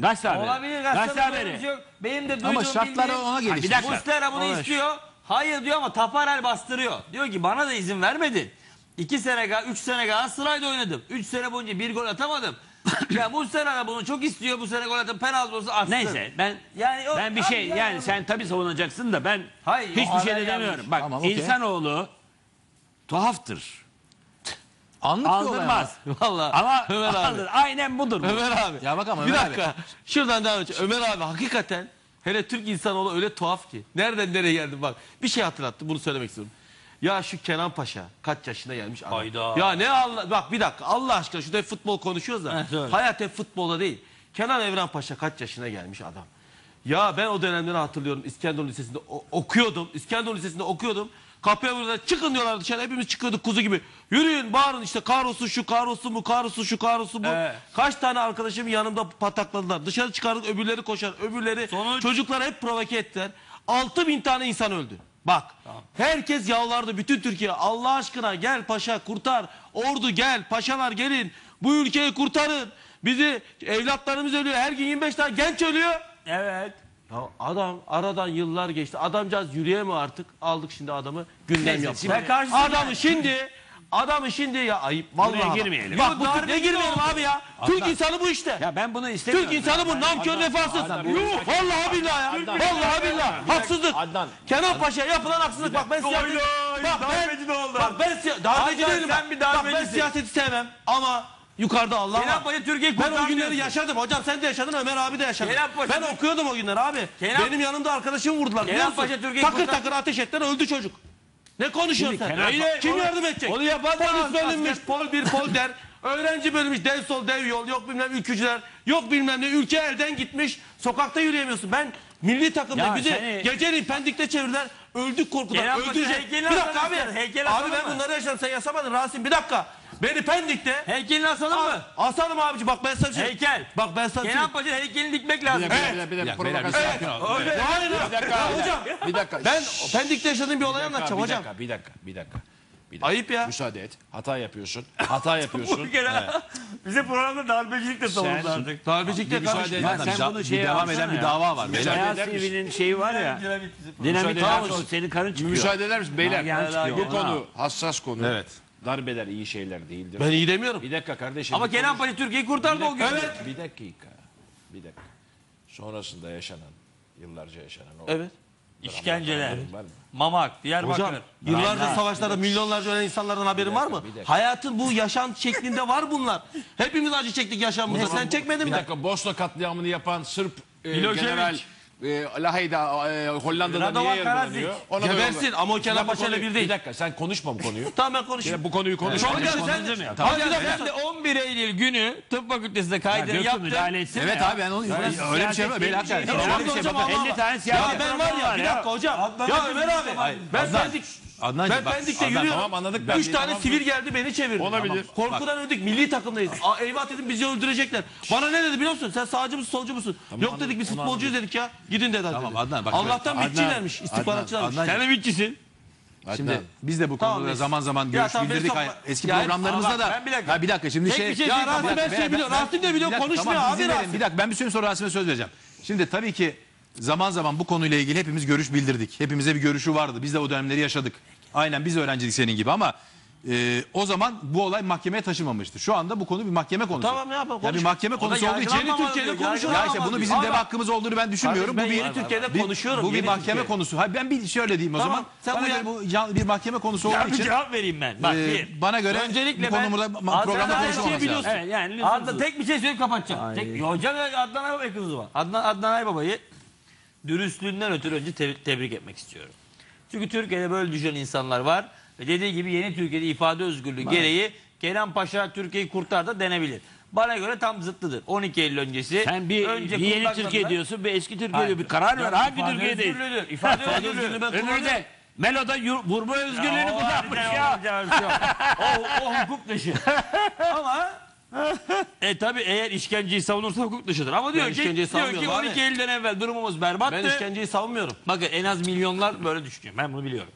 Gazete haberi. Olabilir Gazete haberi. yok. Benim de duyduğum Ama şartlar bildiğim- ona bir gelişti. dakika. Muslera bunu Ona- istiyor. Hayır diyor ama Taparel bastırıyor. Diyor ki bana da izin vermedin. 2 sene, 3 sene Galatasaray'da oynadım. 3 sene boyunca bir gol atamadım. ya Muslera da bunu çok istiyor. Bu sene gol atıp penaltı olsa atsın. Neyse ben Yani o- ben bir şey ya- yani sen tabii savunacaksın da ben Hayır, hiçbir şey de demiyorum. Bak Tamam, okey. insanoğlu tuhaftır. Anlık bir. Aldırmaz. Vallahi. Ama Ömer abi. alır. Aynen budur. bu. Ömer abi. Ya bak ama bir Ömer dakika. Şuradan devam edeceğim. Ömer abi hakikaten hele Türk insanoğlu öyle tuhaf ki. Nereden nereye geldim bak. Bir şey hatırlattı bunu söylemek istiyorum. Ya şu Kenan Paşa kaç yaşına gelmiş adam. Hayda. Ya ne Allah bak bir dakika Allah aşkına şurada futbol konuşuyoruz da. Evet, hayat hep futbolda değil. Kenan Evren Paşa kaç yaşına gelmiş adam. Ya ben o dönemleri hatırlıyorum İskenderun Lisesi'nde okuyordum. İskenderun Lisesi'nde okuyordum. Kapıya burada çıkın diyorlar dışarı hepimiz çıkıyorduk kuzu gibi. Yürüyün bağırın işte kahrolsun şu kahrolsun bu kahrolsun şu kahrolsun bu. Evet. Kaç tane arkadaşım yanımda patakladılar. Dışarı çıkardık öbürleri koşar. Öbürleri Sonuç- çocuklar hep provoke ettiler. 6 bin tane insan öldü. Bak herkes yalvardı bütün Türkiye Allah aşkına gel paşa kurtar. Ordu gel paşalar gelin. Bu ülkeyi kurtarın. Bizi evlatlarımız ölüyor. Her gün 25 tane genç ölüyor. Evet. Ya adam aradan yıllar geçti. Adamcağız yürüyemiyor artık. Aldık şimdi adamı gündem yaptık. şimdi- Sen karşısın Adamı şimdi Adamı şimdi ya ayıp vallahi. Buraya girmeyelim. Bak Bu darbe ne girmeyelim abi ya. Türk insanı bu işte. Ya ben bunu istemiyorum. Türk insanı bu nankör vefasız. Yuh vallahi billahi ya. Vallahi billahi. Haksızlık. Adnan. Kenan Paşa yapılan haksızlık. Bak ben siyaset... Bak ben, bak ben siya- darbeci Adnan, değilim. sen Bak. bir Bak ben darbecisin. siyaseti sevmem ama yukarıda Allah Kenan var. Paşa Türkiye'yi Ben o kurtarmıyorsun. günleri yaşadım. Hocam sen de yaşadın Ömer abi de yaşadı. Kenan Paşa- Ben okuyordum o günleri abi. Kenan- Benim yanımda arkadaşımı vurdular. biliyor Kenan musun? Paşa Türkiye'yi Takır kurtar- takır ateş ettiler öldü çocuk. Ne konuşuyorsun sen? Kenan- Öyle, Kim yardım edecek? onu yapan da Polis bölünmüş, pol bir pol der. Öğrenci bölünmüş, dev sol dev yol, yok bilmem ülkücüler, yok bilmem ne, ülke elden gitmiş, sokakta yürüyemiyorsun. Ben milli takımda Ya bizi seni- geceliğin pendikte çevirdiler, öldük korkudan, Kenan Paşa öldürecek. heykelini Bir dakika abi, heykeli abi ben mı? bunları yaşadım, sen yasamadın Rasim, bir dakika. Beni pendikte, Heykelini asalım mı? asalım abici bak ben sana bir Heykel. Bak ben sana bir Kenan Paşa heykelini dikmek lazım. Bir dakika, bir dakika, provokasyon Evet. sakin ol. Öyle. Hayır. Bir dakika, Ya hocam bir dakika. ben Pendik'te yaşadığım bir olay Bir dakika, anlatacağım bir hocam. dakika, bir dakika, bir dakika. Bir dakika. Ayıp ya. Müsaade et. Hata yapıyorsun. Hata yapıyorsun. Bir kere bize programda darbecilik de savundu artık. Darbecilikte Bir müsaade Adam, sen bir bunu şey devam eden bir dava var. Müsaade Beyaz eder? TV'nin şeyi var ya. Dinamit Dinamik eder tamam misin? senin karın çıkıyor. Müsaade eder misin beyler? Bu konu hassas konu. Evet. Darbeler iyi şeyler değildir. Ben iyi demiyorum. Bir dakika kardeşim. Ama bir Kenan konuş- Paşa Türkiye'yi kurtardı o gün. Evet. Bir dakika. Bir dakika. Sonrasında yaşanan, yıllarca yaşanan o Evet. İşkenceler, haberin var mı? Mamak, Diyarbakır. Hocam yıllarca savaşlarda milyonlarca ölen insanlardan haberin var mı? bir dakika. Hayatın bu yaşam şeklinde var bunlar. Hepimiz acı çektik yaşamımızda. Sen çekmedin Bir mi? dakika Bosna katliamını yapan Sırp e, Milošević. general e, Lahey'da e, Hollanda'da Radovan niye yargılanıyor? Karadzic. Ona da Gebersin ama o Kenan Sen bu Paşa ile konuyu- bir değil. Bir dakika sen konuşma bu konuyu. Tamam ben konuşayım. Ya bu konuyu konuşma. Hocam sen Konuşalım de... ya. Tamam. Hocam sen de 11 Eylül günü tıp fakültesinde kaydını Göktuğ yaptın. müdahale etsene Evet ya. abi ben onu öyle bir şey var. değil, hakikaten. şey Öyle değil. bir şey bakın. Allah 50 Allah. tane Ya siyaset ben var ya bir dakika hocam. Ya Ömer abi ben Pendik Adnancığım ben bak, Pendik'te Adnan, yürüyorum. Tamam anladık. Ben Üç tane sivil geldi beni çevirdi. Olabilir. Korkudan öldük. Milli takımdayız. Aa, eyvah dedim bizi öldürecekler. Bana ne dedi biliyor musun? Sen sağcı mısın solcu musun? Yok dedik biz futbolcuyuz dedik ya. Gidin dedi. Tamam, dedi. Adnan, bak Allah'tan Adnan, mitçilermiş. istihbaratçılarmış. Adnan, Sen de bitçisin. Şimdi biz de bu Tamam, konuda neyse. zaman zaman Ya görüş tamam, bildirdik. beni Hay- sokma. Eski Ya, programlarımızda ama da. ben bir dakika. Ha, bir dakika şimdi Tek şey. bir şey Ya söyleyeyim. Rasim ben şey biliyorum. Rasim de biliyor. Bir dakika, Konuşmuyor tamam, abi izin verin. Rasim. Bir dakika ben bir süre sonra Rasim'e söz vereceğim. Şimdi tabii ki zaman zaman bu konuyla ilgili hepimiz görüş bildirdik. Hepimize bir görüşü vardı. Biz de o dönemleri yaşadık. Aynen biz öğrenciydik senin gibi ama e, o zaman bu olay mahkemeye taşımamıştı. Şu anda bu konu bir mahkeme konusu. Tamam, ne yapalım, Ya bir mahkeme konusu olduğu için yargılanmamalı Türkiye'de diyor, konuşuyoruz. Ya işte bunu bizim de hakkımız olduğunu ben düşünmüyorum. Bu ben bir yeni Türkiye'de bir- konuşuyorum, Bu bir yeni mahkeme Türkiye. konusu. Hayır ben bir şöyle diyeyim o Tamam, zaman. sen Bana bu göre ya- bu bir mahkeme konusu Ya olduğu bir için cevap vereyim ben. Bak e, bir. bana göre Öncelikle bu ben- Adnan programda her şeyi konuşmamamız biliyorsun. lazım. Evet yani Adnan tek bir şey söyleyip kapatacağım. Tek, hocam Adnan Aybaba'yı kızı var. Adnan, Adnan Aybaba'yı dürüstlüğünden ötürü önce te- tebrik etmek istiyorum. Çünkü Türkiye'de böyle düşünen insanlar var. Ve dediği gibi yeni Türkiye'de ifade özgürlüğü gereği Kenan Paşa Türkiye'yi kurtar da denebilir. Bana göre tam zıttıdır. 12 Eylül öncesi. Sen bir, önce bir yeni. Türkiye diyorsun bir eski Türkiye Hayır. diyor. Bir karar ver. Hangi ifade Türkiye'deyiz? özgürlüğüdür. İfade özgürlüğü özgürlüğü. ben Öbürü de Melo'da vurma özgürlüğünü kullanmış ya. o, o hukuk dışı. Ama e tabi eğer işkenceyi savunursa hukuk dışıdır. Ama diyor ki, işkenceyi diyor ki savunmuyorum 12 abi. Eylül'den evvel durumumuz berbattı. Ben işkenceyi savunmuyorum. Bakın en az milyonlar böyle düşünüyor. Ben bunu biliyorum.